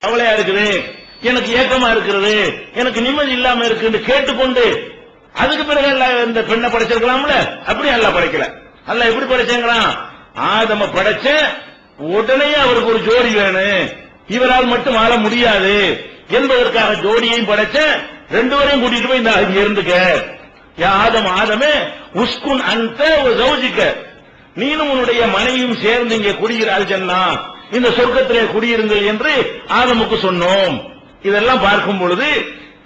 கவலையா இருக்குது? எனக்கு ஏக்கமா இருக்கிறது. எனக்கு நிம்மதி இல்லாம இருக்குன்னு கேட்டுக்கொண்டு அதுக்கு பிறகு அல்லாஹ் இந்த பெண்ணை படைச்சிருக்கலாம்ல? அப்படி அல்லாஹ் படைக்கல. அல்ல எப்படி படைச்சேங்களாம்? ஆதம படைச்ச உடனே அவருக்கு ஒரு ஜோடி வேணும். இவரால் மட்டும் ஆள முடியாது. என்பதற்காக ஜோடியையும் படைச்ச ரெண்டு பேரையும் கூட்டிட்டு போய் இந்த இருந்துக்க. ஆதம் ஆதமே உஸ்குன் அந்த ஒரு ஜவுஜிக்க நீனும் உன்னுடைய மனைவியும் சேர்ந்து இங்க குடிகிறாள் சொன்னா இந்த சொர்க்கத்திலே குடியிருங்கள் என்று ஆதமுக்கு சொன்னோம். இதெல்லாம் பார்க்கும் பொழுது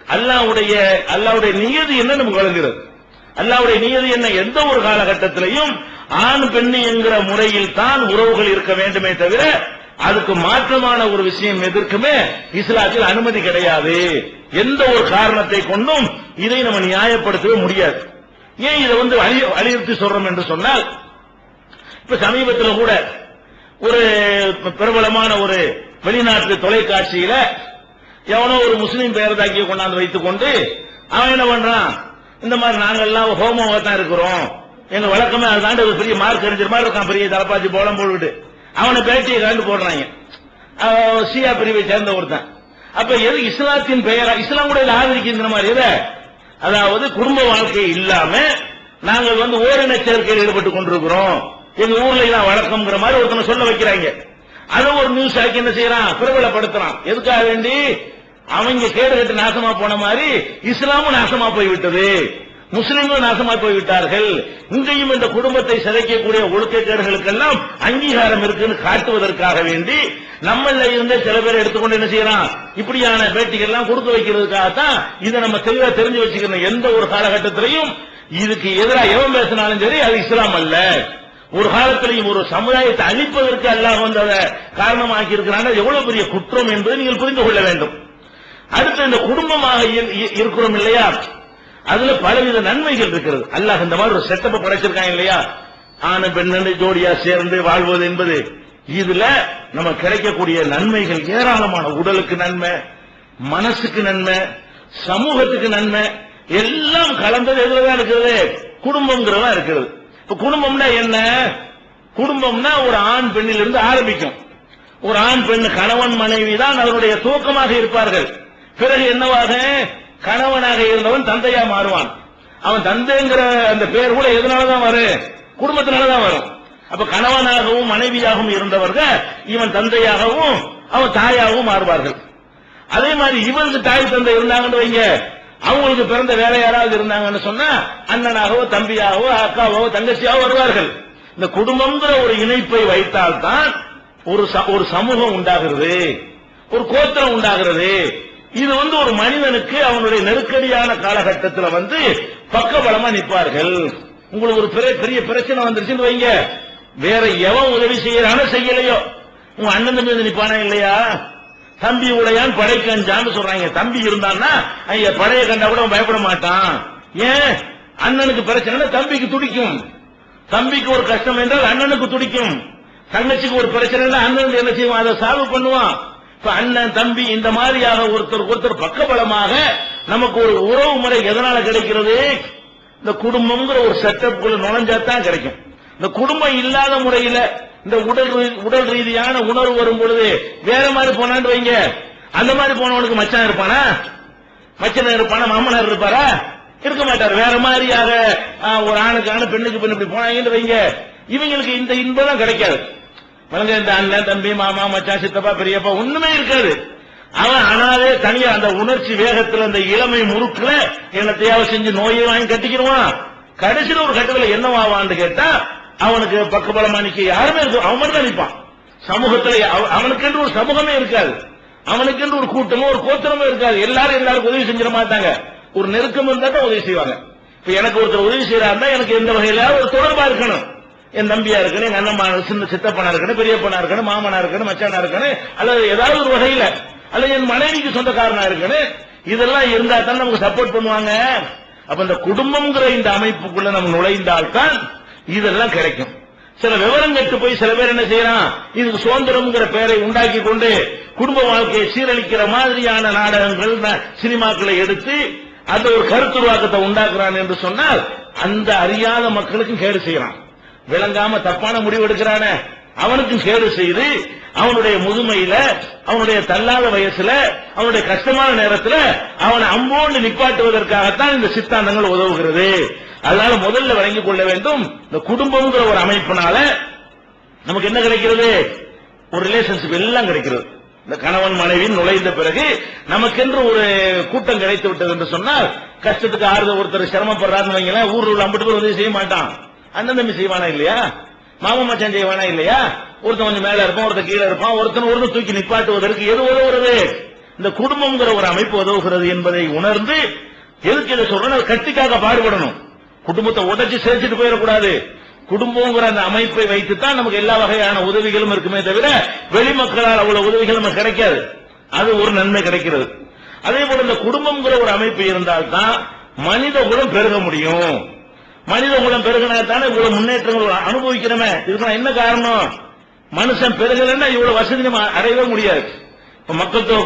அல்லாவுடைய அல்லாவுடைய நியதி என்ன நமக்கு வழங்குகிறது? அல்லாவுடைய நியதி என்ன? எந்த ஒரு காலகட்டத்திலையும் ஆண் பெண் என்கிற முறையில் தான் உறவுகள் இருக்க வேண்டுமே தவிர அதுக்கு மாற்றமான ஒரு விஷயம் எதற்குமே இஸ்லாத்தில் அனுமதி கிடையாது. எந்த ஒரு காரணத்தை கொண்டும் இதை நம்ம நியாயப்படுத்தவே முடியாது. ஏன் இதை வந்து வலியுறுத்தி சொல்றோம் என்று சொன்னால் இப்ப சமீபத்தில் கூட ஒரு பிரபலமான ஒரு வெளிநாட்டு தொலைக்காட்சியில எவனோ ஒரு முஸ்லீம் பெயர் தாக்கிய கொண்டாந்து வைத்துக் கொண்டு அவன் என்ன பண்றான்? இந்த மாதிரி நாங்கெல்லாம் ஹோமமாக தான் இருக்கிறோம். எங்க வழக்கமே அதுதாண்டி ஒரு பெரிய மார்க் அறிஞர் மாதிரி இருக்கான் பெரிய தலப்பாச்சி போலம் போட்டுட்டு அவனை பேட்டியை கண்டு போடுறாங்க. சியா பிரிவை சேர்ந்த ஒருத்தன் அப்ப எது இஸ்லாத்தின் பெயரா? இஸ்லாம் கூட இதை ஆதரிக்கின்ற மாதிரி எதை? அதாவது குடும்ப வாழ்க்கை இல்லாம நாங்கள் வந்து ஓரின சேர்க்கையில் ஈடுபட்டு கொண்டிருக்கிறோம். எங்க ஊர்ல எல்லாம் வழக்கம்ங்கிற மாதிரி ஒருத்தனை சொல்ல வைக்கிறாங்க. அதை ஒரு நியூஸ் ஆக்கி என்ன செய்யறான்? பிரபலப்படுத்துறான். எதுக்காக வேண்டி? அவங்க கேடு கட்டு நாசமா போன மாதிரி இஸ்லாமும் நாசமா போய்விட்டது. முஸ்லிம்கள் நாசமா போய்விட்டார்கள். இங்கேயும் இந்த குடும்பத்தை சிதைக்கக்கூடிய ஒழுக்கக்கேடுகளுக்கெல்லாம் அங்கீகாரம் இருக்குன்னு காட்டுவதற்காக வேண்டி நம்மள இருந்தே சில பேர் எடுத்துக்கொண்டு என்ன செய்யறான்? இப்படியான பேட்டிகள் எல்லாம் கொடுத்து வைக்கிறதுக்காகத்தான் இதை நம்ம தெளிவா தெரிஞ்சு வச்சுக்கணும் எந்த ஒரு காலகட்டத்திலையும் இதுக்கு எதிராக எவன் பேசினாலும் சரி அது இஸ்லாம் அல்ல. ஒரு காலத்திலையும் ஒரு சமுதாயத்தை அழிப்பதற்கு அல்லாஹ் வந்து அதை காரணமாக்கி இருக்கிறாங்க எவ்வளவு பெரிய குற்றம் என்பதை நீங்கள் புரிந்து கொள்ள வேண்டும். அடுத்து இந்த குடும்பமாக இரு- இருக்கிறோம் இல்லையா? அதுல பலவித நன்மைகள் இருக்கிறது. அல்லாஹ் இந்த மாதிரி ஒரு செட்டப் படைச்சிருக்காங்க இல்லையா? ஆன பெண்ணு ஜோடியா சேர்ந்து வாழ்வது என்பது. இதுல நம்ம கிடைக்கக்கூடிய நன்மைகள் ஏராளமான உடலுக்கு நன்மை மனசுக்கு நன்மை சமூகத்துக்கு நன்மை எல்லாம் கலந்தது எதுலதான் இருக்கிறது? குடும்பம்ங்கிறதா இருக்கிறது. இப்ப குடும்பம்னா என்ன? குடும்பம்னா ஒரு ஆண் பெண்ணிலிருந்து ஆரம்பிக்கும். ஒரு ஆண் பெண் கணவன் மனைவி தான் அவருடைய தூக்கமாக இருப்பார்கள். பிறகு என்னவாக? கணவனாக இருந்தவன் தந்தையா மாறுவான். அவன் தந்தைங்கிற அந்த பேர் கூட எதனாலதான் வரும்? குடும்பத்தினாலதான் வரும். அப்ப கணவனாகவும் மனைவியாகவும் இருந்தவர்கள் இவன் தந்தையாகவும் அவன் தாயாகவும் மாறுவார்கள். அதே மாதிரி இவருக்கு தாய் தந்தை இருந்தாங்கன்னு வைங்க. அவங்களுக்கு பிறந்த வேற யாராவது இருந்தாங்கன்னு சொன்னா அண்ணனாகவோ தம்பியாகவோ அக்காவோ தங்கச்சியாவோ வருவார்கள். இந்த குடும்பம்ங்கிற ஒரு இணைப்பை வைத்தால்தான் ஒரு ச- ஒரு சமூகம் உண்டாகிறது. ஒரு கோத்திரம் உண்டாகிறது. இது வந்து ஒரு மனிதனுக்கு அவனுடைய நெருக்கடியான காலகட்டத்தில் வந்து பக்கபலமா நிற்பார்கள். உங்களுக்கு ஒரு பெரிய பெரிய பிரச்சனை வந்துருச்சுன்னு வைங்க. வேற எவன் உதவி செய்யறானோ செய்யலையோ. உங்க அண்ணன் தம்பி வந்து நிப்பானா இல்லையா? தம்பி உடையான் படை கஞ்சான்னு சொல்றாங்க. தம்பி இருந்தான்னா ஐயா பழைய கண்டா கூட பயப்பட மாட்டான். ஏன்? அண்ணனுக்கு பிரச்சனை தம்பிக்கு துடிக்கும். தம்பிக்கு ஒரு கஷ்டம் என்றால் அண்ணனுக்கு துடிக்கும். தங்கச்சிக்கு ஒரு பிரச்சனை அண்ணன் என்ன செய்வான்? அதை சால்வ் பண்ணுவான். இப்ப அண்ணன் தம்பி இந்த மாதிரியாக ஒருத்தர் ஒருத்தர் பக்கபலமாக நமக்கு ஒரு உறவு முறை எதனால கிடைக்கிறது? இந்த குடும்பம்ங்கிற ஒரு செட்டப் செட்டப்புக்குள்ள நுழைஞ்சாதான் கிடைக்கும். இந்த குடும்பம் இல்லாத முறையில இந்த உடல் உடல் ரீதியான உணர்வு வரும் பொழுது வேற மாதிரி போனான்னு வைங்க. அந்த மாதிரி போனவனுக்கு மச்சான் இருப்பானா? மச்சனர் இருப்பானா? மாமனார் இருப்பாரா? இருக்க மாட்டார். வேற மாதிரியாக ஒரு ஆணுக்கு ஆணு பெண்ணுக்கு பெண் இப்படி போனாங்கன்னு வைங்க. இவங்களுக்கு இந்த இன்பம் கிடைக்காது. வழங்க இந்த அண்ணன் தம்பி மாமா மச்சான் சித்தப்பா பெரியப்பா ஒண்ணுமே இருக்காது. அவன் ஆனாலே தனியா அந்த உணர்ச்சி வேகத்துல அந்த இளமை முறுக்குல என்னத்தையாவது செஞ்சு நோயை வாங்கி கட்டிக்கிடுவான். கடைசியில் ஒரு கட்டத்தில் என்னவாவான்னு கேட்டா அவனுக்கு பக்கபலமா நிக்க யாருமே இருக்கும் அவன் மட்டும் தான் நிற்பான் சமூகத்தில் அவ- அவனுக்கென்று ஒரு சமூகமே இருக்காது. அவனுக்கென்று ஒரு கூட்டமோ ஒரு கோத்திரமோ இருக்காது. எல்லாரும் எல்லாருக்கும் உதவி செஞ்சிட மாட்டாங்க. ஒரு நெருக்கம் இருந்தா தான் உதவி செய்வாங்க. இப்ப எனக்கு ஒருத்தர் உதவி செய்யறாருன்னா எனக்கு எந்த வகையில ஒரு தொடர்பா இருக்கணும். என் தம்பியா இருக்கணும் எங்க அண்ணம்மா சின்ன சித்தப்பனா இருக்கணும் பெரியப்பனா இருக்கணும் மாமனா இருக்கணும் மச்சானா இருக்கணும் அல்லது ஏதாவது ஒரு வகையில அல்லது என் மனைவிக்கு சொந்தக்காரனா இருக்கணும். இதெல்லாம் இருந்தா தான் நமக்கு சப்போர்ட் பண்ணுவாங்க. அப்ப இந்த குடும்பம்ங்கிற இந்த அமைப்புக்குள்ள நம்ம நுழைந்தால்தான் இதெல்லாம் கிடைக்கும். சில விவரம் கட்டு போய் சில பேர் என்ன செய்யறான்? இதுக்கு சுதந்திரம்ங்கிற பெயரை உண்டாக்கி கொண்டு குடும்ப வாழ்க்கையை சீரழிக்கிற மாதிரியான நாடகங்கள் சினிமாக்களை எடுத்து அந்த ஒரு கருத்துருவாக்கத்தை உண்டாக்குறான் என்று சொன்னால் அந்த அறியாத மக்களுக்கும் கேடு செய்யறான். விளங்காம தப்பான முடிவு எடுக்கிறான. அவனுக்கும் கேடு செய்து அவனுடைய முதுமையில அவனுடைய தள்ளாத வயசுல அவனுடைய கஷ்டமான நேரத்துல அவனை அம்போன்னு நிப்பாட்டுவதற்காகத்தான் இந்த சித்தாந்தங்கள் உதவுகிறது. அதனால முதல்ல வழங்கிக் கொள்ள வேண்டும். இந்த குடும்பம்ங்கிற ஒரு அமைப்பினால நமக்கு என்ன கிடைக்கிறது? ஒரு ரிலேஷன்ஷிப் எல்லாம் கிடைக்கிறது. இந்த கணவன் மனைவி நுழைந்த பிறகு நமக்கென்று ஒரு கூட்டம் கிடைத்து விட்டது என்று சொன்னால் கஷ்டத்துக்கு ஆறுதல் ஒருத்தர் சிரமப்படுறாருன்னு வைங்களேன் ஊர்ல உள்ள அம்பிட்டு பேர் உதவி செய்ய மாட்டான். அண்ணன் தம்பி செய்வானா இல்லையா? மாமா மச்சான் செய்வானா இல்லையா? ஒருத்தன் கொஞ்சம் மேல இருப்பான் ஒருத்தன் கீழே இருப்பான் ஒருத்தன் ஒருத்தன் தூக்கி நிப்பாட்டுவதற்கு எது உதவுறது இந்த குடும்பம்ங்கிற ஒரு அமைப்பு உதவுகிறது என்பதை உணர்ந்து எதுக்கு இதை சொல்றேன் அது பாடுபடணும். குடும்பத்தை உடைச்சு சேர்த்துட்டு போயிடக்கூடாது. குடும்பங்கிற அந்த அமைப்பை வைத்துத்தான் நமக்கு எல்லா வகையான உதவிகளும் இருக்குமே தவிர வெளிமக்களால் அவ்வளவு உதவிகள் நமக்கு கிடைக்காது. அது ஒரு நன்மை கிடைக்கிறது. அதே போல இந்த குடும்பம்ங்கிற ஒரு அமைப்பு இருந்தால்தான் மனித குலம் பெருக முடியும். மனித குலம் பெருகினா தானே இவ்வளவு முன்னேற்றங்கள் அனுபவிக்கிறோமே. இதுக்கு என்ன காரணம்? மனுஷன் பெருகலைன்னா இவ்வளவு வசதி நம்ம அடையவே முடியாது. மக்கள் தொகை